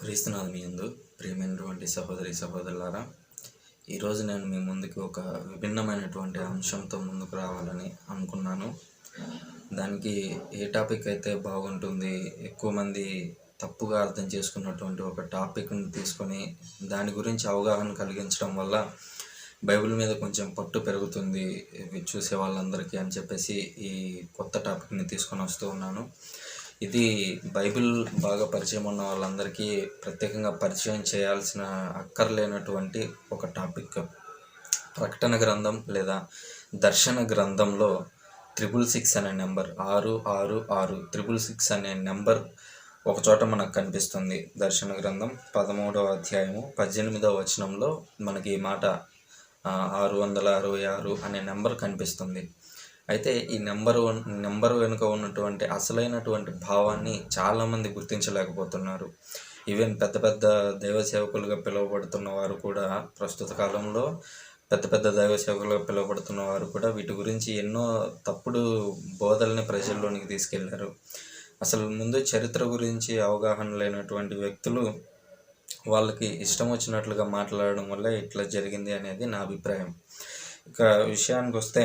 క్రీస్తునాథ్ మీ యందు ప్రియమైనటువంటి సహోదరి సహోదరులారా ఈరోజు నేను మీ ముందుకు ఒక విభిన్నమైనటువంటి అంశంతో ముందుకు రావాలని అనుకున్నాను. దానికి ఏ టాపిక్ అయితే బాగుంటుంది ఎక్కువ మంది తప్పుగా అర్థం చేసుకున్నటువంటి ఒక టాపిక్ని తీసుకొని దాని గురించి అవగాహన కలిగించడం వల్ల బైబిల్ మీద కొంచెం పట్టు పెరుగుతుంది చూసే వాళ్ళందరికీ అని చెప్పేసి ఈ కొత్త టాపిక్ని తీసుకొని వస్తూ ఉన్నాను. ఇది బైబిల్ బాగా పరిచయం ఉన్న వాళ్ళందరికీ ప్రత్యేకంగా పరిచయం చేయాల్సిన అక్కర్లేనటువంటి ఒక టాపిక్. ప్రకటన గ్రంథం లేదా దర్శన గ్రంథంలో త్రిబుల్ సిక్స్ అనే నెంబర్ ఆరు ఆరు ఆరు త్రిబుల్ సిక్స్ అనే నెంబర్ ఒక చోట మనకు కనిపిస్తుంది. దర్శన గ్రంథం పదమూడవ అధ్యాయము పద్దెనిమిదవ వచనంలో మనకి ఈ మాట ఆరు వందల అరవై ఆరు అనే నెంబర్ కనిపిస్తుంది. అయితే ఈ నెంబర్ నెంబర్ వెనుక ఉన్నటువంటి అసలైనటువంటి భావాన్ని చాలామంది గుర్తించలేకపోతున్నారు. ఈవెన్ పెద్ద పెద్ద దైవ సేవకులుగా పిలువబడుతున్న వారు కూడా ప్రస్తుత కాలంలో పెద్ద పెద్ద దైవ సేవకులుగా పిలువబడుతున్న వారు కూడా వీటి గురించి ఎన్నో తప్పుడు బోధల్ని ప్రజల్లోనికి తీసుకెళ్ళారు. అసలు ముందు చరిత్ర గురించి అవగాహన లేనటువంటి వ్యక్తులు వాళ్ళకి ఇష్టం వచ్చినట్లుగా మాట్లాడడం వల్ల ఇట్లా జరిగింది అనేది నా అభిప్రాయం. ఇక విషయానికి వస్తే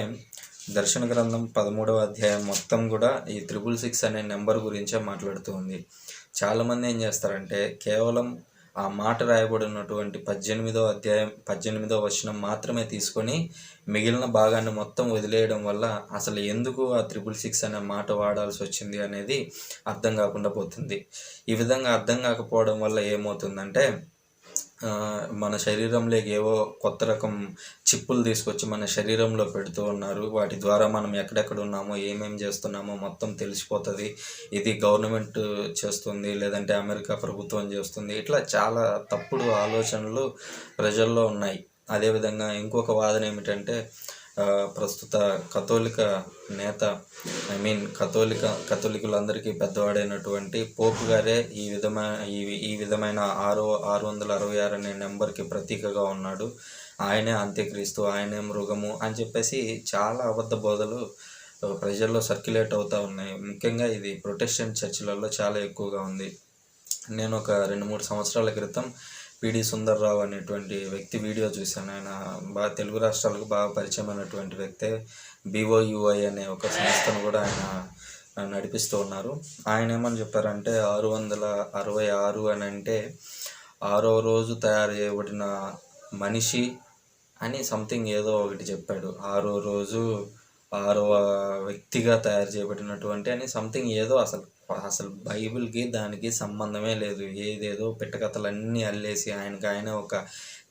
దర్శన గ్రంథం పదమూడవ అధ్యాయం మొత్తం కూడా ఈ త్రిబుల్ సిక్స్ అనే నెంబర్ గురించే మాట్లాడుతూ ఉంది. చాలామంది ఏం చేస్తారంటే కేవలం ఆ మాట రాయబడినటువంటి పద్దెనిమిదో అధ్యాయం పద్దెనిమిదో వచనం మాత్రమే తీసుకొని మిగిలిన భాగాన్ని మొత్తం వదిలేయడం వల్ల అసలు ఎందుకు ఆ త్రిబుల్ సిక్స్ అనే మాట వాడాల్సి వచ్చింది అనేది అర్థం కాకుండా పోతుంది. ఈ విధంగా అర్థం కాకపోవడం వల్ల ఏమవుతుందంటే మన శరీరంలోకి ఏవో కొత్త రకం చిప్పులు తీసుకొచ్చి మన శరీరంలో పెడుతూ ఉన్నారు. వాటి ద్వారా మనం ఎక్కడెక్కడ ఉన్నామో ఏమేమి చేస్తున్నామో మొత్తం తెలిసిపోతుంది. ఇది గవర్నమెంట్ చేస్తుంది లేదంటే అమెరికా ప్రభుత్వం చేస్తుంది. ఇట్లా చాలా తప్పుడు ఆలోచనలు ప్రజల్లో ఉన్నాయి. అదేవిధంగా ఇంకొక వాదన ఏమిటంటే ప్రస్తుత కథోలిక నేత ఐ మీన్ కథోలిక కథోలికులందరికీ పెద్దవాడైనటువంటి పోపు గారే ఈ విధమైన ఈ ఈ విధమైన ఆరు ఆరు వందల అరవై ఆరు అనే నెంబర్కి ప్రతీకగా ఉన్నాడు. ఆయనే అంత్యక్రీస్తు ఆయనే మృగము అని చెప్పేసి చాలా అబద్ధ బోధలు ప్రజల్లో సర్క్యులేట్ అవుతూ ఉన్నాయి. ముఖ్యంగా ఇది ప్రొటెస్టెంట్ చర్చిలలో చాలా ఎక్కువగా ఉంది. నేను ఒక రెండు మూడు సంవత్సరాల క్రితం పిడి సుందర్రావు అనేటువంటి వ్యక్తి వీడియో చూశాను. ఆయన బాగా తెలుగు రాష్ట్రాలకు బాగా పరిచయమైనటువంటి వ్యక్తే బీఓయుఐ అనే ఒక సంస్థను కూడా ఆయన నడిపిస్తూ ఉన్నారు. ఆయన ఏమని చెప్పారంటే ఆరు వందల అరవై ఆరు అని అంటే ఆరో రోజు తయారు చేయబడిన మనిషి అని సంథింగ్ ఏదో ఒకటి చెప్పాడు. ఆరో రోజు ఆరవ వ్యక్తిగా తయారు చేయబడినటువంటి అని సంథింగ్ ఏదో అసలు అసలు బైబిల్కి దానికి సంబంధమే లేదు. ఏదేదో పిట్టకథలన్నీ అల్లేసి ఆయనకి ఆయన ఒక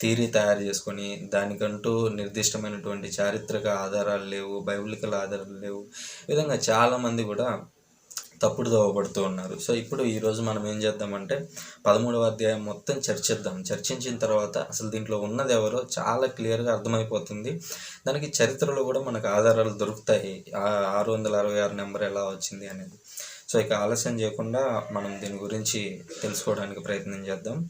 థీరీ తయారు చేసుకొని దానికంటూ నిర్దిష్టమైనటువంటి చారిత్రక ఆధారాలు లేవు బైబిలికల్ ఆధారాలు లేవు. విధంగా చాలామంది కూడా తప్పుడు దోవబడుతూ ఉన్నారు. సో ఇప్పుడు ఈరోజు మనం ఏం చేద్దామంటే పదమూడవ అధ్యాయం మొత్తం చర్చిద్దాం. చర్చించిన తర్వాత అసలు దీంట్లో ఉన్నది ఎవరో చాలా క్లియర్గా అర్థమైపోతుంది. దానికి చరిత్రలో కూడా మనకు ఆధారాలు దొరుకుతాయి. ఆరు వందల అరవై ఆరు నెంబర్ ఎలా వచ్చింది అనేది. సో ఇక ఆలస్యం చేయకుండా మనం దీని గురించి తెలుసుకోవడానికి ప్రయత్నం చేద్దాం.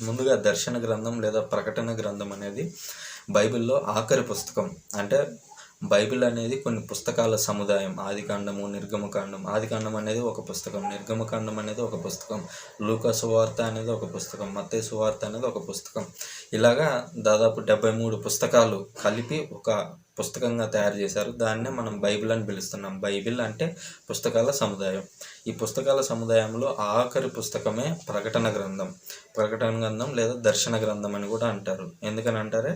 ముందుగా దర్శన గ్రంథం లేదా ప్రకటన గ్రంథం అనేది బైబిల్లో ఆఖరి పుస్తకం. అంటే బైబిల్ అనేది కొన్ని పుస్తకాల సముదాయం. ఆదికాండము నిర్గమకాండం. ఆదికాండం అనేది ఒక పుస్తకం. నిర్గమకాండం అనేది ఒక పుస్తకం. లూకా సువార్త అనేది ఒక పుస్తకం. మత్తే సువార్త అనేది ఒక పుస్తకం. ఇలాగా దాదాపు డెబ్బై మూడు పుస్తకాలు కలిపి ఒక పుస్తకంగా తయారు చేశారు. దాన్నే మనం బైబిల్ అని పిలుస్తున్నాం. బైబిల్ అంటే పుస్తకాల సముదాయం. ఈ పుస్తకాల సముదాయంలో ఆఖరి పుస్తకమే ప్రకటన గ్రంథం. ప్రకటన గ్రంథం లేదా దర్శన గ్రంథం అని కూడా అంటారు. ఎందుకని అంటారే?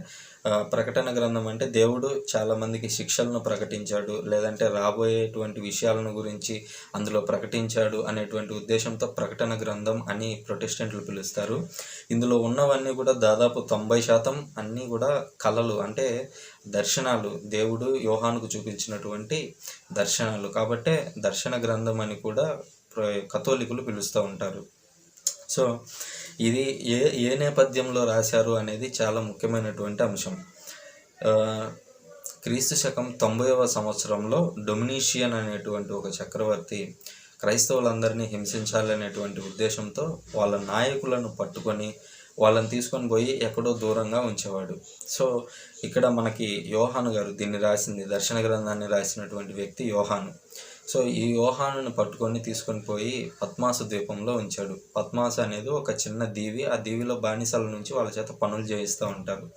ప్రకటన గ్రంథం అంటే దేవుడు చాలామందికి శిక్షలను ప్రకటించాడు లేదంటే రాబోయేటువంటి విషయాలను గురించి అందులో ప్రకటించాడు అనేటువంటి ఉద్దేశంతో ప్రకటన గ్రంథం అని ప్రొటెస్టెంట్లు పిలుస్తారు. ఇందులో ఉన్నవన్నీ కూడా దాదాపు తొంభై శాతం అన్నీ కూడా కళలు అంటే దర్శనాలు. దేవుడు యోహానుకు చూపించినటువంటి దర్శనాలు. కాబట్టే దర్శన గ్రంథం అని కూడా కథోలికులు పిలుస్తూ ఉంటారు. సో ఇది ఏ ఏ నేపథ్యంలో రాశారు అనేది చాలా ముఖ్యమైనటువంటి అంశం. క్రీస్తు శకం తొంభైవ సంవత్సరంలో డొమినీషియన్ అనేటువంటి ఒక చక్రవర్తి క్రైస్తవులందరినీ హింసించాలనేటువంటి ఉద్దేశంతో వాళ్ళ నాయకులను పట్టుకొని వాళ్ళని తీసుకొని పోయి ఎక్కడో దూరంగా ఉంచేవాడు. సో ఇక్కడ మనకి యోహాను గారు దీన్ని రాసింది దర్శన గ్రంథాన్ని రాసినటువంటి వ్యక్తి యోహాను. సో ఈ యోహానుని పట్టుకొని తీసుకొని పోయి పద్మాస ద్వీపంలో ఉంచాడు. పద్మాస అనేది ఒక చిన్న దీవి. ఆ దీవిలో బానిసల నుంచి వాళ్ళ చేత పనులు చేయిస్తూ ఉంటారు.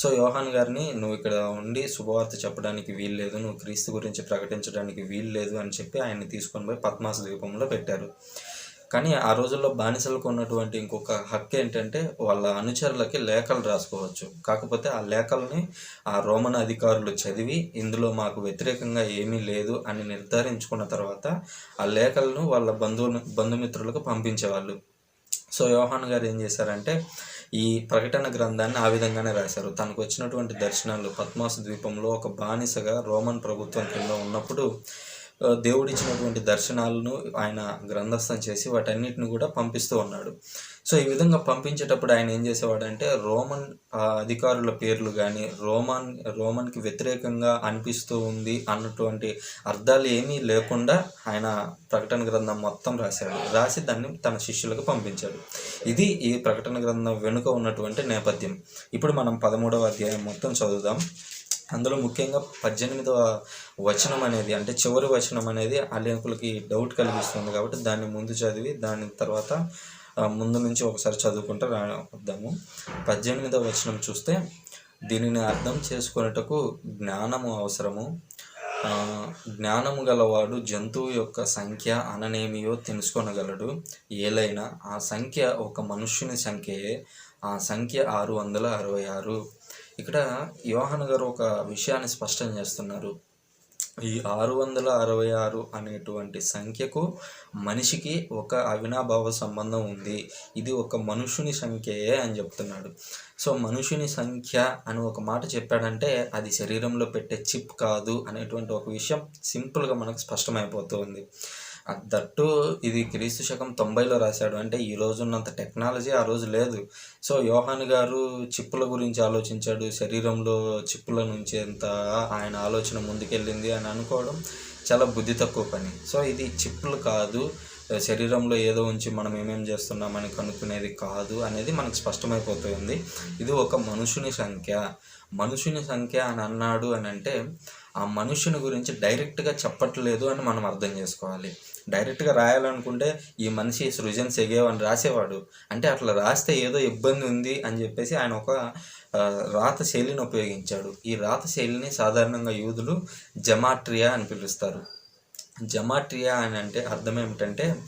సో యోహాన్ గారిని నువ్వు ఇక్కడ ఉండి శుభవార్త చెప్పడానికి వీలు లేదు. నువ్వు క్రీస్తు గురించి ప్రకటించడానికి వీలు లేదు అని చెప్పి ఆయన్ని తీసుకొని పోయి పద్మాస ద్వీపంలో పెట్టారు. కానీ ఆ రోజుల్లో బానిసలకు ఉన్నటువంటి ఇంకొక హక్కు ఏంటంటే వాళ్ళ అనుచరులకి లేఖలు రాసుకోవచ్చు. కాకపోతే ఆ లేఖల్ని ఆ రోమన్ అధికారులు చదివి ఇందులో మాకు వ్యతిరేకంగా ఏమీ లేదు అని నిర్ధారించుకున్న తర్వాత ఆ లేఖలను వాళ్ళ బంధువు బంధుమిత్రులకు పంపించేవాళ్ళు. సో యోహాన్ గారు ఏం చేశారంటే ఈ ప్రకటన గ్రంథాన్ని ఆ విధంగానే రాశారు. తనకు వచ్చినటువంటి దర్శనాలు పద్మాసు ద్వీపంలో ఒక బానిసగా రోమన్ ప్రభుత్వం కింద ఉన్నప్పుడు దేవుడిచ్చినటువంటి దర్శనాలను ఆయన గ్రంథస్థం చేసి వాటన్నిటిని కూడా పంపిస్తూ ఉన్నాడు. సో ఈ విధంగా పంపించేటప్పుడు ఆయన ఏం చేసేవాడంటే రోమన్ అధికారుల పేర్లు కానీ రోమన్ రోమన్కి వ్యతిరేకంగా అనిపిస్తూ ఉంది అన్నటువంటి అర్థాలు ఏమీ లేకుండా ఆయన ప్రకటన గ్రంథం మొత్తం రాశాడు. రాసి దాన్ని తన శిష్యులకు పంపించాడు. ఇది ఈ ప్రకటన గ్రంథం వెనుక ఉన్నటువంటి నేపథ్యం. ఇప్పుడు మనం పదమూడవ అధ్యాయం మొత్తం చదువుదాం. అందులో ముఖ్యంగా పద్దెనిమిదవ వచనం అనేది అంటే చివరి వచనం అనేది అనేకులకి డౌట్ కలిగిస్తుంది కాబట్టి దాన్ని ముందు చదివి దాని తర్వాత ముందు నుంచి ఒకసారి చదువుకుంటే రా వద్దాము పద్దెనిమిదవ వచనం చూస్తే దీనిని అర్థం చేసుకునేటకు జ్ఞానము అవసరము. జ్ఞానము గలవాడు జంతువు యొక్క సంఖ్య అననేమియో తెలుసుకొనగలడు. ఏలైనా ఆ సంఖ్య ఒక మనుష్యుని సంఖ్యయే. ఆ సంఖ్య ఆరు వందల అరవై ఆరు. ఇక్కడ యోహాన్ గారు ఒక విషయాన్ని స్పష్టం చేస్తున్నారు. ఈ ఆరు వందల అరవై ఆరు అనేటువంటి సంఖ్యకు మనిషికి ఒక అవినాభావ సంబంధం ఉంది. ఇది ఒక మనుషుని సంఖ్యయే అని చెప్తున్నాడు. సో మనుషుని సంఖ్య అని ఒక మాట చెప్పాడంటే అది శరీరంలో పెట్టే చిప్ కాదు అనేటువంటి ఒక విషయం సింపుల్గా మనకు స్పష్టమైపోతుంది. అ- దట్టు ఇది క్రీస్తు శకం తొంభైలో రాశాడు. అంటే ఈ రోజు ఉన్నంత టెక్నాలజీ ఆ రోజు లేదు. సో యోహాన్ గారు చిప్పుల గురించి ఆలోచించాడు. శరీరంలో చిప్పుల నుంచి ఎంత ఆయన ఆలోచన ముందుకెళ్ళింది అని అనుకోవడం చాలా బుద్ధి తక్కువ పని. సో ఇది చిప్పులు కాదు. శరీరంలో ఏదో ఉంచి మనం ఏమేం చేస్తున్నామని కనుక్కునేది కాదు అనేది మనకు స్పష్టమైపోతుంది. ఇది ఒక మనుషుని సంఖ్య. మనుషుని సంఖ్య అని అన్నాడు అని అంటే ఆ మనుషుని గురించి డైరెక్ట్గా చెప్పట్లేదు అని మనం అర్థం చేసుకోవాలి. డైరెక్ట్గా రాయాలనుకుంటే ఈ మనిషి సృజన్ సెగేవ్ అని రాసేవాడు. అంటే అట్లా రాస్తే ఏదో ఇబ్బంది ఉంది అని చెప్పేసి ఆయన ఒక రాత శైలిని ఉపయోగించాడు. ఈ రాత శైలిని సాధారణంగా యూదులు జమాట్రియా అని పిలుస్తారు. జమాట్రియా అని అంటే అర్థం ఏమిటంటే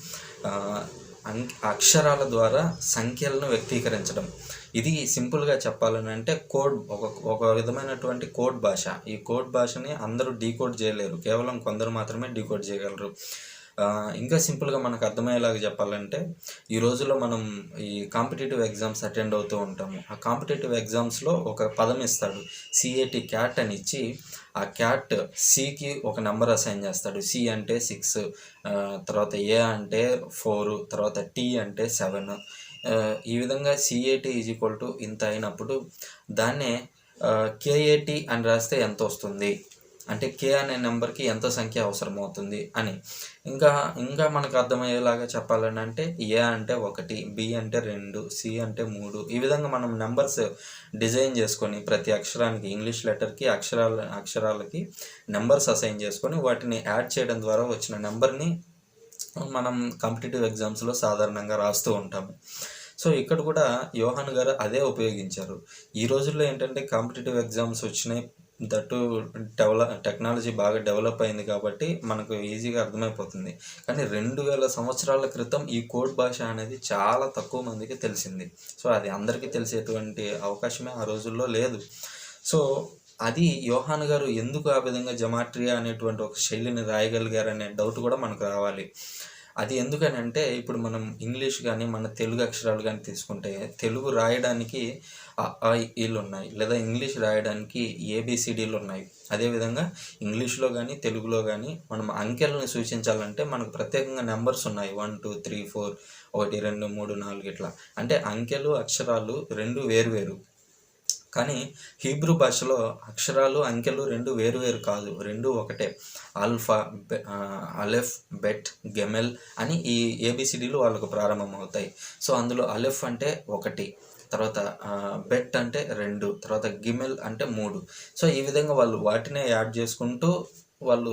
అం- అక్షరాల ద్వారా సంఖ్యలను వ్యక్తీకరించడం. ఇది సింపుల్గా చెప్పాలని అంటే కోడ్ ఒక ఒక విధమైనటువంటి కోడ్ భాష. ఈ కోడ్ భాషని అందరూ డీకోడ్ చేయలేరు. కేవలం కొందరు మాత్రమే డీకోడ్ చేయగలరు. ఇంకా సింపుల్గా మనకు అర్థమయ్యేలాగా చెప్పాలంటే ఈ రోజుల్లో మనం ఈ కాంపిటేటివ్ ఎగ్జామ్స్ అటెండ్ అవుతూ ఉంటాము. ఆ కాంపిటేటివ్ ఎగ్జామ్స్లో ఒక పదం ఇస్తాడు. సిఏటి క్యాట్ అని ఇచ్చి ఆ క్యాట్ సికి ఒక నెంబర్ అసైన్ చేస్తాడు. సి అంటే సిక్స్ తర్వాత ఏ అంటే ఫోర్ తర్వాత టీ అంటే సెవెన్ ఈ విధంగా సిఏటి ఈజ్ ఈక్వల్ టు ఇంత అయినప్పుడు దాన్నే కేఏటి అని రాస్తే ఎంత వస్తుంది? అంటే కే అనే నెంబర్కి ఎంత సంఖ్య అవసరం అవుతుంది అని. ఇంకా ఇంకా మనకు అర్థమయ్యేలాగా చెప్పాలని అంటే ఏ అంటే ఒకటి బి అంటే రెండు సి అంటే మూడు. ఈ విధంగా మనం నెంబర్స్ డిజైన్ చేసుకొని ప్రతి అక్షరానికి ఇంగ్లీష్ లెటర్కి అక్షరాల అక్షరాలకి నెంబర్స్ అసైన్ చేసుకొని వాటిని యాడ్ చేయడం ద్వారా వచ్చిన నెంబర్ని మనం కాంపిటేటివ్ ఎగ్జామ్స్లో సాధారణంగా రాస్తూ ఉంటాము. సో ఇక్కడ కూడా యోహాన్ గారు అదే ఉపయోగించారు. ఈ రోజుల్లో ఏంటంటే కాంపిటేటివ్ ఎగ్జామ్స్ వచ్చినాయి దట్టు డెవలప్ టెక్నాలజీ బాగా డెవలప్ అయింది కాబట్టి మనకు ఈజీగా అర్థమైపోతుంది. కానీ రెండు వేల సంవత్సరాల క్రితం ఈ కోడ్ భాష అనేది చాలా తక్కువ మందికి తెలిసింది. సో అది అందరికీ తెలిసేటువంటి అవకాశమే ఆ రోజుల్లో లేదు. సో అది యోహాన్ గారు ఎందుకు ఆ విధంగా జమాట్రియా అనేటువంటి ఒక శైలిని రాయగలిగారు అనే డౌట్ కూడా మనకు రావాలి. అది ఎందుకని అంటే ఇప్పుడు మనం ఇంగ్లీష్ కానీ మన తెలుగు అక్షరాలు కానీ తీసుకుంటే తెలుగు రాయడానికి ఈలు ఉన్నాయి. లేదా ఇంగ్లీష్ రాయడానికి ఏబిసిడీలు ఉన్నాయి. అదేవిధంగా ఇంగ్లీష్లో కానీ తెలుగులో కానీ మనం అంకెలను సూచించాలంటే మనకు ప్రత్యేకంగా నెంబర్స్ ఉన్నాయి. వన్ టూ త్రీ ఫోర్ ఒకటి రెండు మూడు నాలుగు ఇట్లా. అంటే అంకెలు అక్షరాలు రెండు వేరువేరు. కానీ హీబ్రూ భాషలో అక్షరాలు అంకెలు రెండు వేరు వేరు కాదు. రెండు ఒకటే. ఆల్ఫా అలెఫ్ బెట్ గెమెల్ అని ఈ ఏబిసిడీలు వాళ్ళకు ప్రారంభమవుతాయి. సో అందులో అలెఫ్ అంటే ఒకటి. తర్వాత బెట్ అంటే రెండు తర్వాత గిమెల్ అంటే మూడు. సో ఈ విధంగా వాళ్ళు వాటినే యాడ్ చేసుకుంటూ వాళ్ళు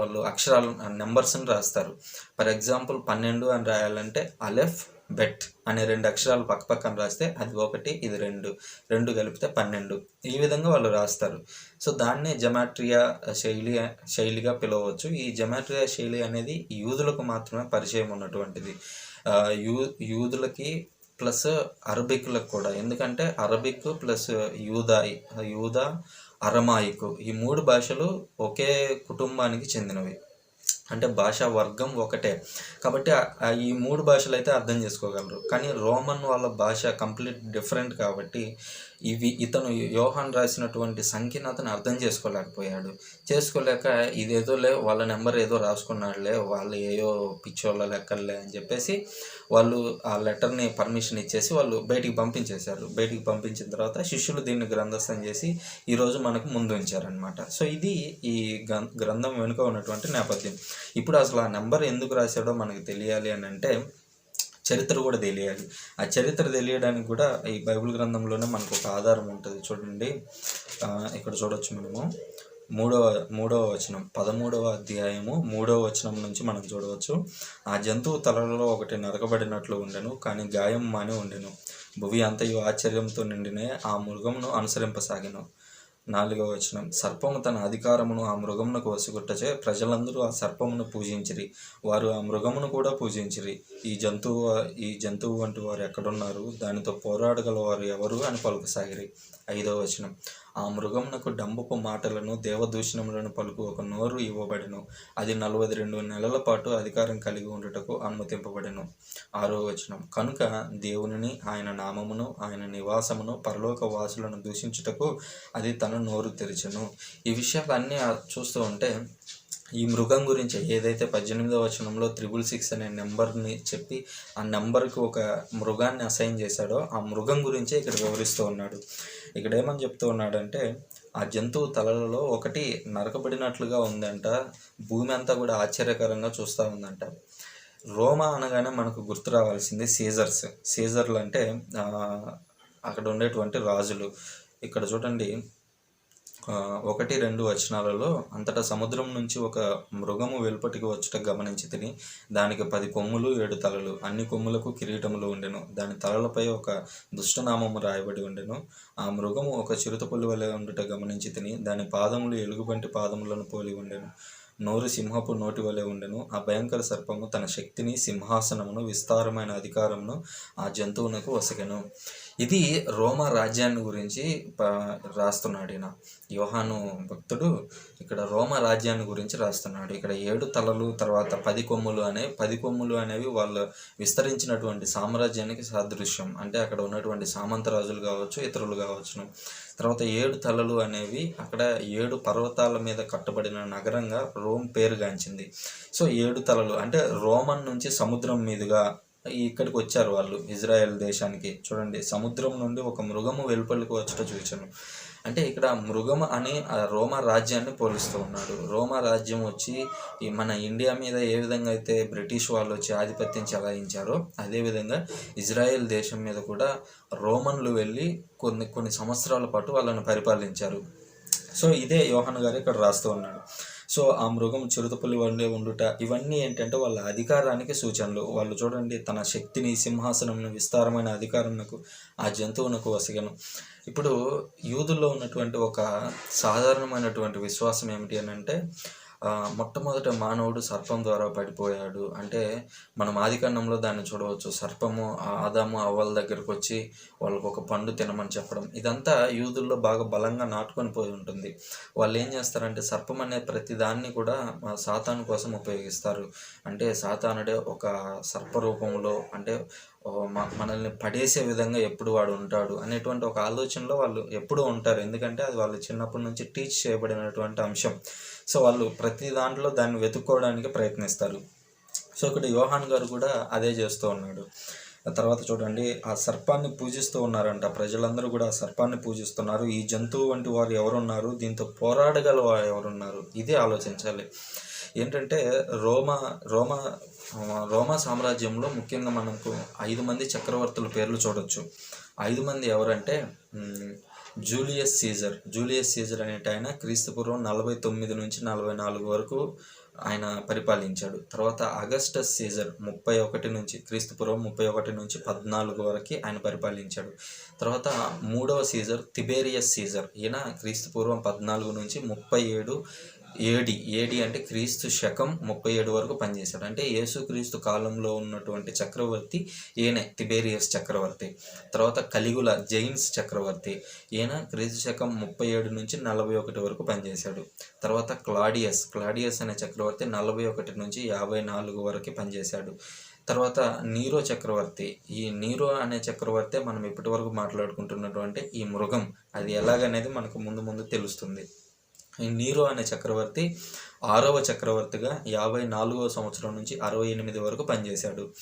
వాళ్ళు అక్షరాలు నెంబర్స్ని రాస్తారు. ఫర్ ఎగ్జాంపుల్ పన్నెండు అని రాయాలంటే అలెఫ్ బెట్ అనే రెండు అక్షరాలు పక్క పక్కన రాస్తే అది ఒకటి ఇది రెండు. రెండు కలిపితే పన్నెండు. ఈ విధంగా వాళ్ళు రాస్తారు. సో దాన్నే జమాట్రియా శైలి శైలిగా పిలవచ్చు. ఈ జమాట్రియా శైలి అనేది యూదులకు మాత్రమే పరిచయం ఉన్నటువంటిది. యూ యూదులకి ప్లస్ అరబిక్లకు కూడా. ఎందుకంటే అరబిక్ ప్లస్ యూదా యూదా అరమాయిక్ ఈ మూడు భాషలు ఒకే కుటుంబానికి చెందినవి. అంటే భాషా వర్గం ఒకటే. కాబట్టి ఈ మూడు భాషలు అయితే అర్థం చేసుకోగలరు. కానీ రోమన్ వాళ్ళ భాష కంప్లీట్ డిఫరెంట్ కాబట్టి ఇవి ఇతను యోహాన్ రాసినటువంటి సంఖ్యను అతను అర్థం చేసుకోలేకపోయాడు. చేసుకోలేక ఇదేదో లే వాళ్ళ నెంబర్ ఏదో రాసుకున్నాడులే వాళ్ళు ఏయో పిచ్చోళ్ళ లెక్కలే అని చెప్పేసి వాళ్ళు ఆ లెటర్ని పర్మిషన్ ఇచ్చేసి వాళ్ళు బయటికి పంపించేశారు. బయటికి పంపించిన తర్వాత శిష్యులు దీన్ని గ్రంథస్థం చేసి ఈరోజు మనకు ముందు ఉంచారనమాట సో ఇది ఈ గ్రం- గ్రంథం వెనుక ఉన్నటువంటి నేపథ్యం. ఇప్పుడు అసలు ఆ నెంబర్ ఎందుకు రాశాడో మనకు తెలియాలి అని అంటే చరిత్ర కూడా తెలియాలి. ఆ చరిత్ర తెలియడానికి కూడా ఈ బైబిల్ గ్రంథంలోనే మనకు ఒక ఆధారం ఉంటుంది. చూడండి. ఇక్కడ చూడొచ్చు మనము. మూడవ మూడవ వచనం పదమూడవ అధ్యాయము మూడవ వచనం నుంచి మనం చూడవచ్చు. ఆ జంతువు తలలో ఒకటి నరకబడినట్లు ఉండెను కానీ గాయం మాని ఉండెను. భువి అంతయు ఆశ్చర్యంతో నిండినే ఆ మృగమును అనుసరింపసాగెను. నాలుగవ వచనం. సర్పము తన అధికారమును ఆ మృగమునకు వసుగుట్టచే ప్రజలందరూ ఆ సర్పమును పూజించిరి. వారు ఆ మృగమును కూడా పూజించిరి. ఈ జంతువు ఈ జంతువు వంటి వారు ఎక్కడున్నారు? దానితో పోరాడగల వారు ఎవరు అని పలుకసాగిరి. ఐదవ వచనం. ఆ మృగమునకు డంబపు మాటలను దేవదూషణములను పలుకు ఒక నోరు ఇవ్వబడెను. అది నలభై రెండు నెలల పాటు అధికారం కలిగి ఉండుటకు అనుమతింపబడెను. ఆరో వచనం. కనుక దేవునిని ఆయన నామమును ఆయన నివాసమును పరలోక వాసులను దూషించుటకు అది తన నోరు తెరిచెను. ఈ విషయాలన్నీ చూస్తూ ఉంటే ఈ మృగం గురించి ఏదైతే పద్దెనిమిదవ వచనంలో త్రిబుల్ సిక్స్ అనే నెంబర్ని చెప్పి ఆ నెంబర్కి ఒక మృగాన్ని అసైన్ చేశాడో ఆ మృగం గురించే ఇక్కడ వివరిస్తూ ఉన్నాడు. ఇక్కడ ఏమని చెప్తూ ఉన్నాడంటే ఆ జంతువు తలలో ఒకటి నరకబడినట్లుగా ఉందంట భూమి అంతా కూడా ఆశ్చర్యకరంగా చూస్తూ ఉందంట. రోమా అనగానే మనకు గుర్తు రావాల్సింది సీజర్స్. సీజర్లు అంటే అక్కడ ఉండేటువంటి రాజులు. ఇక్కడ చూడండి ఒకటి రెండు వచనాలలో అంతటా సముద్రం నుంచి ఒక మృగము వెలుపటికి వచ్చుట గమనించి తిని దానికి పది కొమ్ములు ఏడు తలలు. అన్ని కొమ్ములకు కిరీటములు ఉండెను. దాని తలలపై ఒక దుష్టనామము రాయబడి ఉండెను. ఆ మృగము ఒక చిరుతపుల్లి వలె ఉండుట గమనించి తిని దాని పాదములు ఎలుగుబంటి పాదములను పోలి ఉండెను. నోరు సింహపు నోటి వలె ఉండెను. ఆ భయంకర సర్పము తన శక్తిని సింహాసనమును విస్తారమైన అధికారమును ఆ జంతువునకు వసగెను ఇది రోమా రాజ్యాన్ని గురించి రాస్తున్నాడు ఈయన. యోహాను భక్తుడు ఇక్కడ రోమ రాజ్యాన్ని గురించి రాస్తున్నాడు. ఇక్కడ ఏడు తలలు తర్వాత పది కొమ్ములు అనే పది కొమ్ములు అనేవి వాళ్ళు విస్తరించినటువంటి సామ్రాజ్యానికి సాదృశ్యం. అంటే అక్కడ ఉన్నటువంటి సామంత రాజులు కావచ్చు ఇతరులు కావచ్చును. తర్వాత ఏడు తలలు అనేవి అక్కడ ఏడు పర్వతాల మీద కట్టబడిన నగరంగా రోమ్ పేరుగాంచింది. సో ఏడు తలలు అంటే రోమన్ నుంచి సముద్రం మీదుగా ఇక్కడికి వచ్చారు వాళ్ళు ఇజ్రాయెల్ దేశానికి. చూడండి సముద్రం నుండి ఒక మృగము వెలుపలికి వచ్చట చూచాను. అంటే ఇక్కడ మృగం అని ఆ రోమా రాజ్యాన్ని పోలిస్తూ ఉన్నాడు. రోమా రాజ్యం వచ్చి ఈ మన ఇండియా మీద ఏ విధంగా అయితే బ్రిటిష్ వాళ్ళు వచ్చి ఆధిపత్యం చెలాయించారో అదేవిధంగా ఇజ్రాయెల్ దేశం మీద కూడా రోమన్లు వెళ్ళి కొన్ని కొన్ని సంవత్సరాల పాటు వాళ్ళని పరిపాలించారు. సో ఇదే యోహన్ గారు ఇక్కడ రాస్తూ ఉన్నాడు. సో ఆ మృగం చిరుతపులి వండే ఉండుట ఇవన్నీ ఏంటంటే వాళ్ళ అధికారానికి సూచనలు. వాళ్ళు చూడండి తన శక్తిని సింహాసనంను విస్తారమైన అధికారంకు ఆ జంతువునకు వసగను ఇప్పుడు యూదుల్లో ఉన్నటువంటి ఒక సాధారణమైనటువంటి విశ్వాసం ఏమిటి అని అంటే మొట్టమొదట మానవుడు సర్పం ద్వారా పడిపోయాడు. అంటే మనం ఆదికాండంలో దాన్ని చూడవచ్చు. సర్పము ఆదాము అవ్వల దగ్గరకు వచ్చి వాళ్ళకు ఒక పండు తినమని చెప్పడం. ఇదంతా యూదుల్లో బాగా బలంగా నాటుకొని పోయి ఉంటుంది. వాళ్ళు ఏం చేస్తారంటే సర్పం అనే ప్రతి దాన్ని కూడా సాతాను కోసం ఉపయోగిస్తారు. అంటే సాతానుడే ఒక సర్ప రూపంలో అంటే మనల్ని పడేసే విధంగా ఎప్పుడు వాడు ఉంటాడు అనేటువంటి ఒక ఆలోచనలో వాళ్ళు ఎప్పుడూ ఉంటారు. ఎందుకంటే అది వాళ్ళు చిన్నప్పటి నుంచి టీచ్ చేయబడినటువంటి అంశం. సో వాళ్ళు ప్రతి దాంట్లో దాన్ని వెతుక్కోవడానికి ప్రయత్నిస్తారు. సో ఇక్కడ యోహాన్ గారు కూడా అదే చేస్తూ ఉన్నాడు. ఆ తర్వాత చూడండి ఆ సర్పాన్ని పూజిస్తూ ఉన్నారంట. ప్రజలందరూ కూడా ఆ సర్పాన్ని పూజిస్తున్నారు. ఈ జంతువు వంటి వారు ఎవరున్నారు? దీంతో పోరాడగల వారు ఎవరున్నారు? ఇదే ఆలోచించాలి. ఏంటంటే రోమా రోమా రోమా సామ్రాజ్యంలో ముఖ్యంగా మనకు ఐదు మంది చక్రవర్తుల పేర్లు చూడొచ్చు. ఐదు మంది ఎవరంటే జూలియస్ సీజర్. జూలియస్ సీజర్ అనేటి ఆయన క్రీస్తుపూర్వం నలభై తొమ్మిది నుంచి నలభై నాలుగు వరకు ఆయన పరిపాలించాడు. తర్వాత అగస్టస్ సీజర్ ముప్పై ఒకటి నుంచి క్రీస్తుపూర్వం ముప్పై ఒకటి నుంచి పద్నాలుగు వరకు ఆయన పరిపాలించాడు. తర్వాత మూడవ సీజర్ తిబేరియస్ సీజర్. ఈయన క్రీస్తుపూర్వం పద్నాలుగు నుంచి ముప్పై ఏడు ఏడి ఏడి అంటే క్రీస్తు శకం ముప్పై ఏడు వరకు పనిచేశాడు. అంటే యేసుక్రీస్తు కాలంలో ఉన్నటువంటి చక్రవర్తి ఈయన తిబేరియస్ చక్రవర్తి. తర్వాత కలిగుల జైన్స్ చక్రవర్తి. ఈయన క్రీస్తు శకం ముప్పై ఏడు నుంచి నలభై ఒకటి వరకు పనిచేశాడు. తర్వాత క్లాడియస్ క్లాడియస్ అనే చక్రవర్తి నలభై ఒకటి నుంచి యాభై నాలుగు వరకు పనిచేశాడు. తర్వాత నీరో చక్రవర్తి. ఈ నీరో అనే చక్రవర్తి మనం ఇప్పటి వరకు మాట్లాడుకుంటున్నటువంటి ఈ మృగం. అది ఎలాగనేది మనకు ముందు ముందు తెలుస్తుంది. నీరో అనే చక్రవర్తి ఆరవ చక్రవర్తిగా యాభై నాలుగవ సంవత్సరం నుంచి అరవై ఎనిమిది వరకు పనిచేశాడు.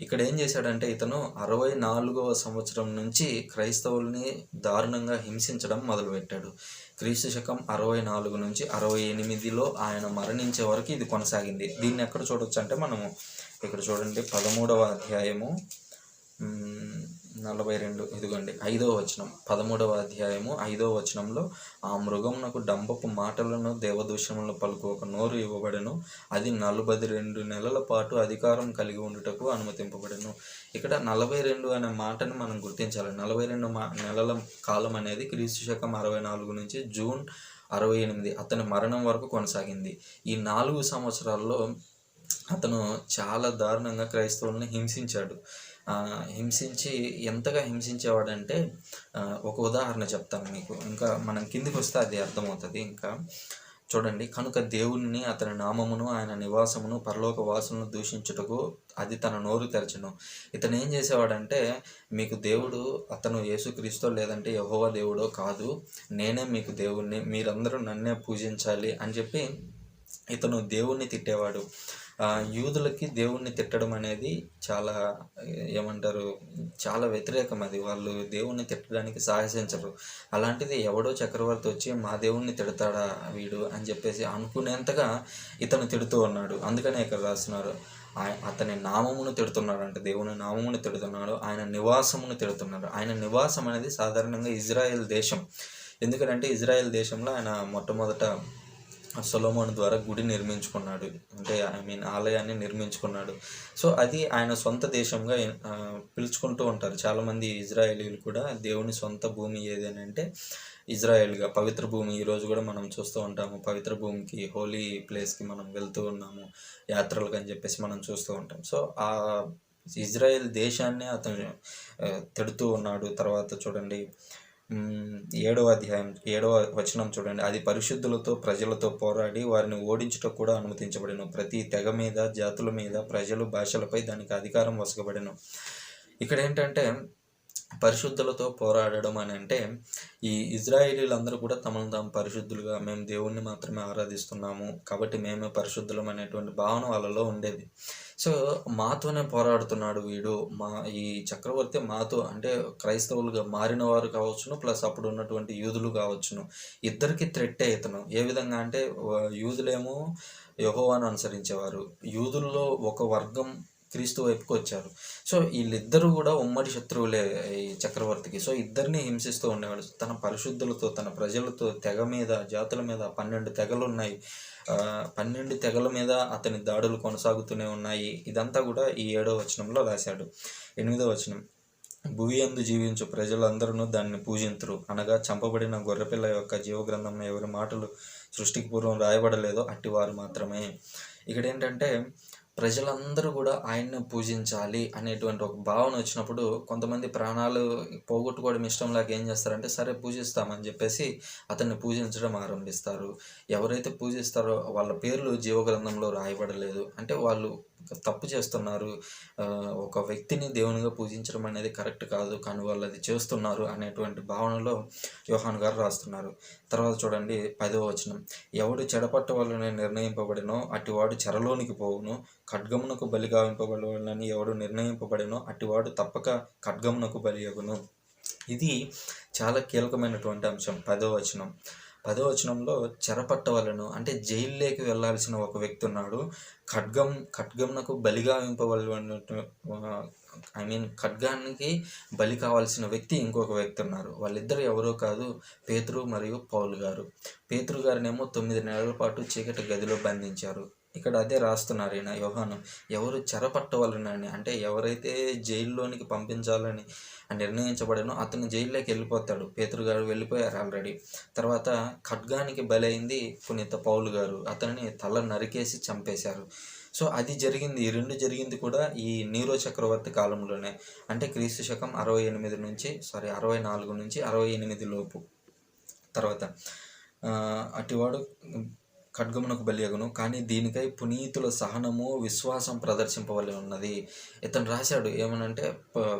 ఇక్కడ ఏం చేశాడంటే ఇతను అరవై నాలుగవ సంవత్సరం నుంచి క్రైస్తవుల్ని దారుణంగా హింసించడం మొదలుపెట్టాడు. క్రీస్తు శకం అరవై నాలుగు నుంచి అరవై ఎనిమిదిలో ఆయన మరణించే వరకు ఇది కొనసాగింది. దీన్ని ఎక్కడ చూడొచ్చు అంటే మనము ఇక్కడ చూడండి పదమూడవ అధ్యాయము. నలభై రెండు. ఇదిగోండి ఐదవ వచనం. పదమూడవ అధ్యాయము ఐదవ వచనంలో ఆ మృగమునకు డంబపు మాటలను దేవదూషణలను పలుకు ఒక నోరు ఇవ్వబడను. అది నలభై రెండు నెలల పాటు అధికారం కలిగి ఉండుటకు అనుమతింపబడను. ఇక్కడ నలభై రెండు అనే మాటను మనం గుర్తించాలి. నలభై రెండు మా నెలల కాలం అనేది క్రీస్తు శకం అరవై నాలుగు నుంచి జూన్ అరవై ఎనిమిది అతని మరణం వరకు కొనసాగింది. ఈ నాలుగు సంవత్సరాల్లో అతను చాలా దారుణంగా క్రైస్తవుల్ని హింసించాడు. హింసించి ఎంతగా హింసించేవాడంటే ఒక ఉదాహరణ చెప్తాను మీకు. ఇంకా మనం కిందికి వస్తే అది అర్థమవుతుంది. ఇంకా చూడండి కనుక దేవుణ్ణి అతని నామమును ఆయన నివాసమును పరలోక వాసులను దూషించుటకు అది తన నోరు తెరచను. ఇతను ఏం చేసేవాడంటే మీకు దేవుడు అతను యేసుక్రీస్తో లేదంటే యహోవా దేవుడో కాదు నేనే మీకు దేవుణ్ణి మీరందరూ నన్నే పూజించాలి అని చెప్పి ఇతను దేవుణ్ణి తిట్టేవాడు. యూదులకి దేవుణ్ణి తిట్టడం అనేది చాలా ఏమంటారు చాలా వ్యతిరేకం అది. వాళ్ళు దేవుణ్ణి తిట్టడానికి సాహసించరు. అలాంటిది ఎవడో చక్రవర్తి వచ్చి మా దేవుణ్ణి తిడతాడా వీడు? అని చెప్పేసి అనుకునేంతగా ఇతను తిడుతూ ఉన్నాడు. అందుకనే ఇక్కడ రాస్తున్నారు. అతని నామమును తిడుతున్నాడు అంటే దేవుని నామమును తిడుతున్నాడు. ఆయన నివాసమును తిడుతున్నాడు. ఆయన నివాసం అనేది సాధారణంగా ఇజ్రాయెల్ దేశం. ఎందుకంటే ఇజ్రాయెల్ దేశంలో ఆయన మొట్టమొదట సొలోమోన్ ద్వారా గుడి నిర్మించుకున్నాడు. అంటే ఐ మీన్ ఆలయాన్ని నిర్మించుకున్నాడు. సో అది ఆయన సొంత దేశంగా పిలుచుకుంటూ ఉంటారు. చాలామంది ఇజ్రాయేలీలు కూడా దేవుని సొంత భూమి ఏది అని అంటే ఇజ్రాయెల్గా పవిత్ర భూమి. ఈరోజు కూడా మనం చూస్తూ ఉంటాము. పవిత్ర భూమికి హోలీ ప్లేస్కి మనం వెళ్తూ ఉన్నాము. యాత్రలకు అని చెప్పేసి మనం చూస్తూ ఉంటాం. సో ఆ ఇజ్రాయెల్ దేశాన్ని అతను తిడుతూ ఉన్నాడు. తర్వాత చూడండి ఏడవ అధ్యాయం ఏడవ వచనం చూడండి. అది పరిశుద్ధులతో ప్రజలతో పోరాడి వారిని ఓడించుట కూడా అనుమతించబడిను. ప్రతి తెగ మీద జాతుల మీద ప్రజలు భాషలపై దానికి అధికారం వసగబడెను. ఇక్కడ ఏంటంటే పరిశుద్ధులతో పోరాడడం అని అంటే ఈ ఇజ్రాయేలీలందరూ కూడా తమను తాము పరిశుద్ధులుగా మేము దేవుణ్ణి మాత్రమే ఆరాధిస్తున్నాము కాబట్టి మేమే పరిశుద్ధులం అనేటువంటి భావన వాళ్ళలో ఉండేది. సో మాతోనే పోరాడుతున్నాడు వీడు. మా ఈ చక్రవర్తి మాతో అంటే క్రైస్తవులుగా మారిన వారు కావచ్చును ప్లస్ అప్పుడు ఉన్నటువంటి యూదులు కావచ్చును. ఇద్దరికి థ్రెట్టే ఇతను. ఏ విధంగా అంటే యూదులేమో యహోవాను అనుసరించేవారు. యూదుల్లో ఒక వర్గం క్రీస్తు వైపుకి వచ్చారు. సో వీళ్ళిద్దరూ కూడా ఉమ్మడి శత్రువులే ఈ చక్రవర్తికి. సో ఇద్దరిని హింసిస్తూ ఉండేవాడు. తన పరిశుద్ధులతో తన ప్రజలతో తెగ మీద జాతుల మీద పన్నెండు తెగలు ఉన్నాయి పన్నెండు తెగల మీద అతని దాడులు కొనసాగుతూనే ఉన్నాయి. ఇదంతా కూడా ఈ ఏడో వచనంలో రాశాడు. ఎనిమిదో వచనం. భూమి అందు జీవించు ప్రజలందరూ దాన్ని పూజింతురు. అనగా చంపబడిన గొర్రెపిల్ల యొక్క జీవగ్రంథంలో ఎవరి మాటలు సృష్టికి పూర్వం రాయబడలేదో అట్టివారు మాత్రమే. ఇక్కడ ఏంటంటే ప్రజలందరూ కూడా ఆయన్ని పూజించాలి అనేటువంటి ఒక భావన వచ్చినప్పుడు కొంతమంది ప్రాణాలు పోగొట్టుకోవడం ఇష్టం లాగా ఏం చేస్తారంటే సరే పూజిస్తామని చెప్పేసి అతన్ని పూజించడం ఆరంభిస్తారు. ఎవరైతే పూజిస్తారో వాళ్ళ పేర్లు జీవగ్రంథంలో రాయబడలేదు. అంటే వాళ్ళు తప్పు చేస్తున్నారు. ఒక వ్యక్తిని దేవునిగా పూజించడం అనేది కరెక్ట్ కాదు. కానీ వాళ్ళు అది చేస్తున్నారు అనేటువంటి భావనలో యోహాన్ గారు రాస్తున్నారు. తర్వాత చూడండి పదవ వచనం. ఎవడు చెడపట్ట వలన నిర్ణయింపబడినో అటివాడు చెరలోనికి పోవును ఖడ్గమునకు బలి గావింపబడవలని ఎవడు నిర్ణయింపబడినో అటివాడు తప్పక ఖడ్గమునకు బలి అగును ఇది చాలా కీలకమైనటువంటి అంశం. పదవ వచనం. పదో వచనంలో చెరపట్టవలను. అంటే జైల్లోకి వెళ్ళాల్సిన ఒక వ్యక్తి ఉన్నాడు. ఖడ్గం ఖడ్గంనకు బలిగా వింపవలనటు ఐ మీన్ ఖడ్గానికి బలి కావాల్సిన వ్యక్తి ఇంకొక వ్యక్తి ఉన్నారు. వాళ్ళిద్దరు ఎవరో కాదు పేతురు మరియు పౌలు గారు. పేతురు గారినేమో తొమ్మిది నెలల పాటు చీకటి గదిలో బంధించారు. ఇక్కడ అదే రాస్తున్నారు ఈయన యోహాను. ఎవరు చెరపట్టవలనని అంటే ఎవరైతే జైల్లోనికి పంపించాలని నిర్ణయించబడినో అతను జైల్లోకి వెళ్ళిపోతాడు. పేతురు గారు వెళ్ళిపోయారు ఆల్రెడీ. తర్వాత ఖడ్గానికి బలైంది పునీత పౌలు గారు. అతనిని తల నరికేసి చంపేశారు. సో అది జరిగింది. ఈ రెండు జరిగింది కూడా ఈ నీరో చక్రవర్తి కాలంలోనే. అంటే క్రీస్తు శకం అరవై ఎనిమిది నుంచి సారీ అరవై నాలుగు నుంచి అరవై ఎనిమిది లోపు. తర్వాత అటువాడు ఖడ్గమునకు బలియగును కానీ దీనికై పునీతుల సహనము విశ్వాసం ప్రదర్శింపవలసి ఉన్నది. ఇతను రాశాడు ఏమనంటే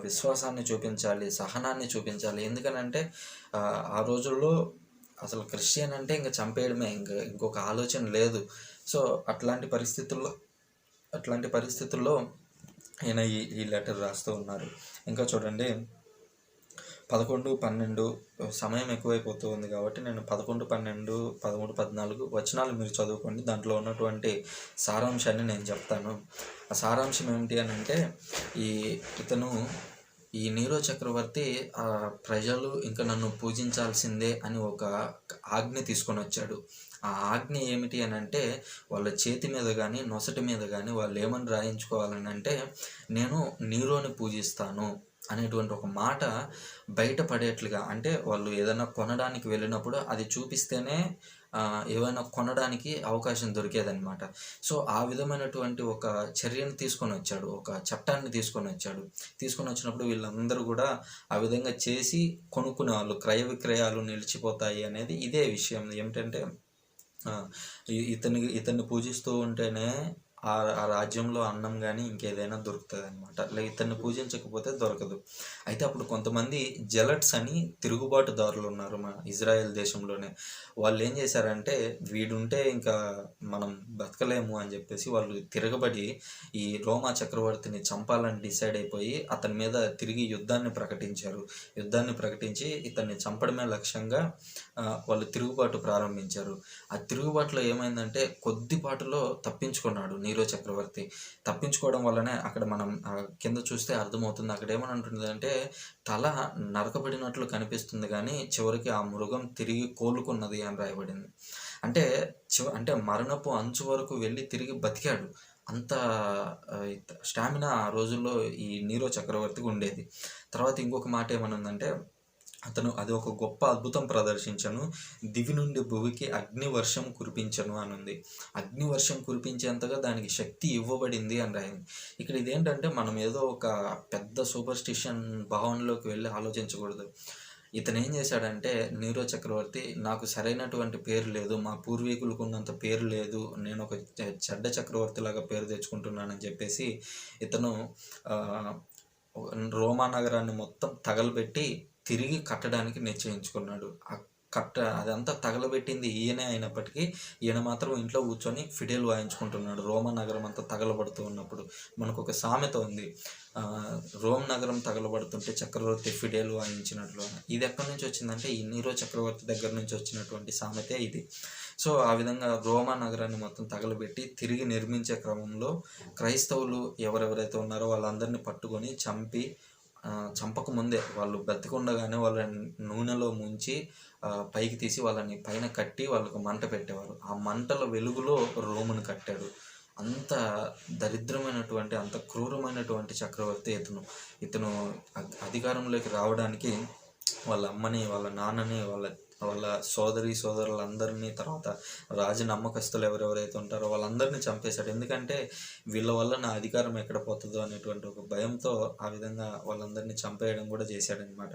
విశ్వాసాన్ని చూపించాలి సహనాన్ని చూపించాలి. ఎందుకనంటే ఆ, ఆ రోజుల్లో అసలు క్రిస్టియన్ అంటే ఇంకా చంపేయడమే ఇంకా ఇంకొక ఆలోచన లేదు. సో అట్లాంటి పరిస్థితుల్లో అట్లాంటి పరిస్థితుల్లో ఈయన ఈ ఈ లెటర్ రాస్తూ ఉన్నారు. ఇంకా చూడండి పదకొండు పన్నెండు సమయం ఎక్కువైపోతూ ఉంది కాబట్టి నేను పదకొండు పన్నెండు పదమూడు పద్నాలుగు వచనాలు మీరు చదువుకోండి. దాంట్లో ఉన్నటువంటి సారాంశాన్ని నేను చెప్తాను. ఆ సారాంశం ఏమిటి అని అంటే ఈ ఇతను ఈ నీరో చక్రవర్తి ఆ ప్రజలు ఇంకా నన్ను పూజించాల్సిందే అని ఒక ఆజ్ఞ తీసుకొని వచ్చాడు. ఆ ఆజ్ఞ ఏమిటి అని అంటే వాళ్ళ చేతి మీద కానీ నొసటి మీద కానీ వాళ్ళు ఏమని రాయించుకోవాలని అంటే నేను నీరోని పూజిస్తాను. అనేటువంటి ఒక మాట బయటపడేట్లుగా అంటే వాళ్ళు ఏదైనా కొనడానికి వెళ్ళినప్పుడు అది చూపిస్తేనే ఏవైనా కొనడానికి అవకాశం దొరికేదన్నమాట. సో ఆ విధమైనటువంటి ఒక చర్యను తీసుకొని వచ్చాడు ఒక చట్టాన్ని తీసుకొని వచ్చాడు. తీసుకొని వచ్చినప్పుడు వీళ్ళందరూ కూడా ఆ విధంగా చేసి కొనుక్కునే వాళ్ళు క్రయ విక్రయాలు నిలిచిపోతాయి అనేది ఇదే విషయం. ఏమిటంటే ఇతని ఇతన్ని పూజిస్తూ ఉంటేనే ఆ ఆ రాజ్యంలో అన్నం కానీ ఇంకేదైనా దొరుకుతుంది అనమాట ఇతన్ని పూజించకపోతే దొరకదు. అయితే అప్పుడు కొంతమంది జలట్స్ అని తిరుగుబాటుదారులు ఉన్నారు మన ఇజ్రాయెల్ దేశంలోనే. వాళ్ళు ఏం చేశారంటే వీడుంటే ఇంకా మనం బతకలేము అని చెప్పేసి వాళ్ళు తిరగబడి ఈ రోమా చక్రవర్తిని చంపాలని డిసైడ్ అయిపోయి అతని మీద తిరిగి యుద్ధాన్ని ప్రకటించారు. యుద్ధాన్ని ప్రకటించి ఇతన్ని చంపడమే లక్ష్యంగా వాళ్ళు తిరుగుబాటు ప్రారంభించారు. ఆ తిరుగుబాటులో ఏమైందంటే కొద్దిపాటులో తప్పించుకున్నాడు నీరో చక్రవర్తి. తప్పించుకోవడం వల్లనే అక్కడ మనం కింద చూస్తే అర్థమవుతుంది. అక్కడ ఏమని అంటే తల నరకబడినట్లు కనిపిస్తుంది కానీ చివరికి ఆ మృగం తిరిగి కోలుకున్నది అని రాయబడింది. అంటే చివ అంటే మరణపు అంచు వరకు వెళ్ళి తిరిగి బతికాడు. అంత స్టామినా ఆ రోజుల్లో ఈ నీరో చక్రవర్తికి ఉండేది. తర్వాత ఇంకొక మాట ఏమనుందంటే అతను అది ఒక గొప్ప అద్భుతం ప్రదర్శించను. దివి నుండి భూమికి అగ్నివర్షం కురిపించను అని ఉంది అగ్నివర్షం కురిపించేంతగా దానికి శక్తి ఇవ్వబడింది అని రాయింది. ఇక్కడ ఇదేంటంటే మనం ఏదో ఒక పెద్ద సూపర్ స్టిషన్ భావనలోకి వెళ్ళి ఆలోచించకూడదు. ఇతను ఏం చేశాడంటే నీరో చక్రవర్తి నాకు సరైనటువంటి పేరు లేదు మా పూర్వీకులకు ఉన్నంత పేరు లేదు నేను ఒక చెడ్డ చక్రవర్తి లాగా పేరు తెచ్చుకుంటున్నానని చెప్పేసి ఇతను రోమా నగరాన్ని మొత్తం తగలబెట్టి తిరిగి కట్టడానికి నిశ్చయించుకున్నాడు. ఆ కట్ట అదంతా తగలబెట్టింది ఈయనే అయినప్పటికీ ఈయన మాత్రం ఇంట్లో కూర్చొని ఫిడేల్ వాయించుకుంటున్నాడు. రోమా నగరం అంతా తగలబడుతూ ఉన్నప్పుడు మనకు ఒక సామెత ఉంది. రోమ్ నగరం తగలబడుతుంటే చక్రవర్తి ఫిడేల్ వాయించినట్లు. ఇది ఎక్కడి నుంచి వచ్చిందంటే ఈ నీరో చక్రవర్తి దగ్గర నుంచి వచ్చినటువంటి సామెతే ఇది. సో ఆ విధంగా రోమా నగరాన్ని మొత్తం తగలబెట్టి తిరిగి నిర్మించే క్రమంలో క్రైస్తవులు ఎవరెవరైతే ఉన్నారో వాళ్ళందరినీ పట్టుకొని చంపి చంపక ముందే వాళ్ళు బ్రతికుండగానే వాళ్ళని నూనెలో ముంచి పైకి తీసి వాళ్ళని పైన కట్టి వాళ్ళకు మంట పెట్టేవారు. ఆ మంటల వెలుగులో రోమును కట్టాడు. అంత దరిద్రమైనటువంటి అంత క్రూరమైనటువంటి చక్రవర్తి ఇతను. ఇతను అధికారంలోకి రావడానికి వాళ్ళ అమ్మని వాళ్ళ నాన్నని వాళ్ళ వాళ్ళ సోదరి సోదరులందరినీ తర్వాత రాజు నమ్మకస్తులు ఎవరెవరైతే ఉంటారో వాళ్ళందరినీ చంపేశాడు. ఎందుకంటే వీళ్ళ వల్ల నా అధికారం ఎక్కడ పోతుందో అనేటువంటి ఒక భయంతో ఆ విధంగా వాళ్ళందరినీ చంపేయడం కూడా చేశాడనమాట.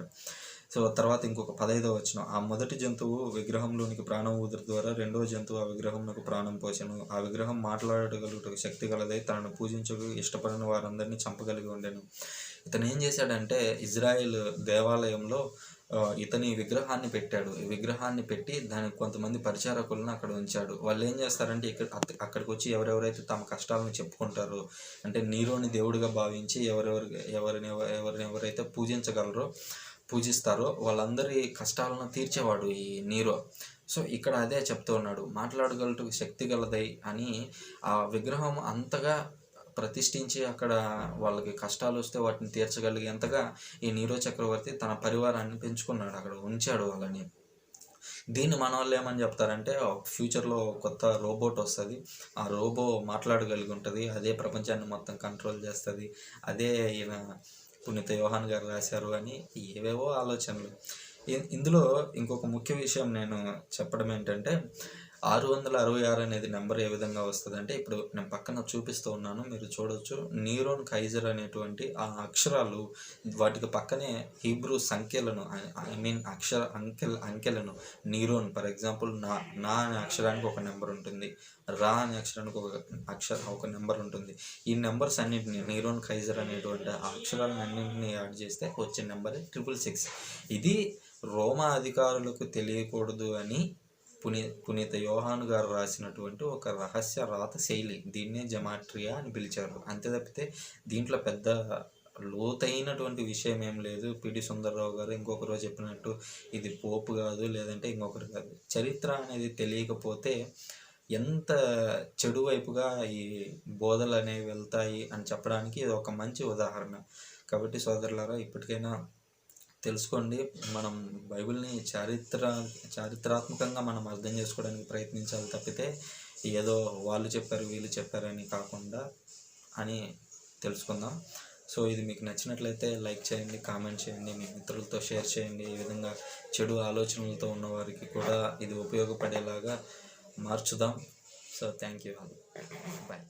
సో తర్వాత ఇంకొక పదైదో వచ్చిన ఆ మొదటి జంతువు విగ్రహంలోనికి ప్రాణం ఊదురు ద్వారా రెండవ జంతువు ఆ విగ్రహంలోకి ప్రాణం పోసాను. ఆ విగ్రహం మాట్లాడగలుగుట శక్తి గలదై తనను పూజించకు ఇష్టపడిన వారందరినీ చంపగలిగి ఉండాను. ఇతను ఏం చేశాడంటే ఇజ్రాయెల్ దేవాలయంలో ఇతని విగ్రహాన్ని పెట్టాడు. ఈ విగ్రహాన్ని పెట్టి దానికి కొంతమంది పరిచారకులను అక్కడ ఉంచాడు. వాళ్ళు ఏం చేస్తారంటే ఇక్కడ అక్కడికి వచ్చి ఎవరెవరైతే తమ కష్టాలను చెప్పుకుంటారో అంటే నీరోని దేవుడిగా భావించి ఎవరెవరు ఎవరిని ఎవరిని ఎవరైతే పూజించగలరో పూజిస్తారో వాళ్ళందరి కష్టాలను తీర్చేవాడు ఈ నీరో. సో ఇక్కడ అదే చెప్తూ ఉన్నాడు. మాట్లాడగలటకు శక్తి గలదై అని ఆ విగ్రహం అంతగా ప్రతిష్ఠించి అక్కడ వాళ్ళకి కష్టాలు వస్తే వాటిని తీర్చగలిగేంతగా ఈ నీరో చక్రవర్తి తన పరివారాన్ని పెంచుకున్నాడు అక్కడ ఉంచాడు వాళ్ళని. దీన్ని మన వాళ్ళు ఏమని చెప్తారంటే ఫ్యూచర్లో కొత్త రోబోట్ వస్తుంది. ఆ రోబో మాట్లాడగలిగి ఉంటుంది అదే ప్రపంచాన్ని మొత్తం కంట్రోల్ చేస్తుంది. అదే ఈయన పునీత యోహాన్ గారు రాశారు అని ఏవేవో ఆలోచనలు. ఇందులో ఇంకొక ముఖ్య విషయం నేను చెప్పడం ఏంటంటే ఆరు వందల అరవై ఆరు అనేది నెంబర్ ఏ విధంగా వస్తుంది అంటే ఇప్పుడు నేను పక్కన చూపిస్తూ ఉన్నాను మీరు చూడొచ్చు. నీరోన్ కైజర్ అనేటువంటి ఆ అక్షరాలు వాటికి పక్కనే హీబ్రూ సంఖ్యలను ఐ మీన్ అక్షర అంకెల్ అంకెలను నీరోన్ ఫర్ ఎగ్జాంపుల్ నా నా అనే అక్షరానికి ఒక నెంబర్ ఉంటుంది. రా అనే అక్షరానికి ఒక అక్షర ఒక నెంబర్ ఉంటుంది. ఈ నెంబర్స్ అన్నింటిని నీరోన్ కైజర్ అనేటువంటి ఆ అక్షరాలను అన్నింటినీ యాడ్ చేస్తే వచ్చే నెంబర్ ట్రిపుల్ సిక్స్. ఇది రోమా అధికారులకు తెలియకూడదు అని పునీ పునీత యోహాను గారు రాసినటువంటి ఒక రహస్య రాత శైలి దీన్నే జమాట్రియా అని పిలిచారు. అంతే తప్పితే దీంట్లో పెద్ద లోతైనటువంటి విషయం ఏం లేదు. పిడి సుందరరావు గారు ఇంకొకరు చెప్పినట్టు ఇది పోపు కాదు లేదంటే ఇంకొకరు కాదు. చరిత్ర అనేది తెలియకపోతే ఎంత చెడు వైపుగా ఈ బోధలు అనేవి వెళ్తాయి అని చెప్పడానికి ఇది ఒక మంచి ఉదాహరణ. కాబట్టి సోదరులారా ఇప్పటికైనా తెలుసుకోండి. మనం బైబిల్ని చారిత్ర చారిత్రాత్మకంగా మనం అర్థం చేసుకోవడానికి ప్రయత్నించాలి తప్పితే ఏదో వాళ్ళు చెప్పారు వీళ్ళు చెప్పారని కాకుండా అని తెలుసుకుందాం. సో ఇది మీకు నచ్చినట్లయితే లైక్ చేయండి కామెంట్ చేయండి మీ మిత్రులతో షేర్ చేయండి. ఈ విధంగా చెడు ఆలోచనలతో ఉన్నవారికి కూడా ఇది ఉపయోగపడేలాగా మార్చుదాం. So thank you. బాయ్.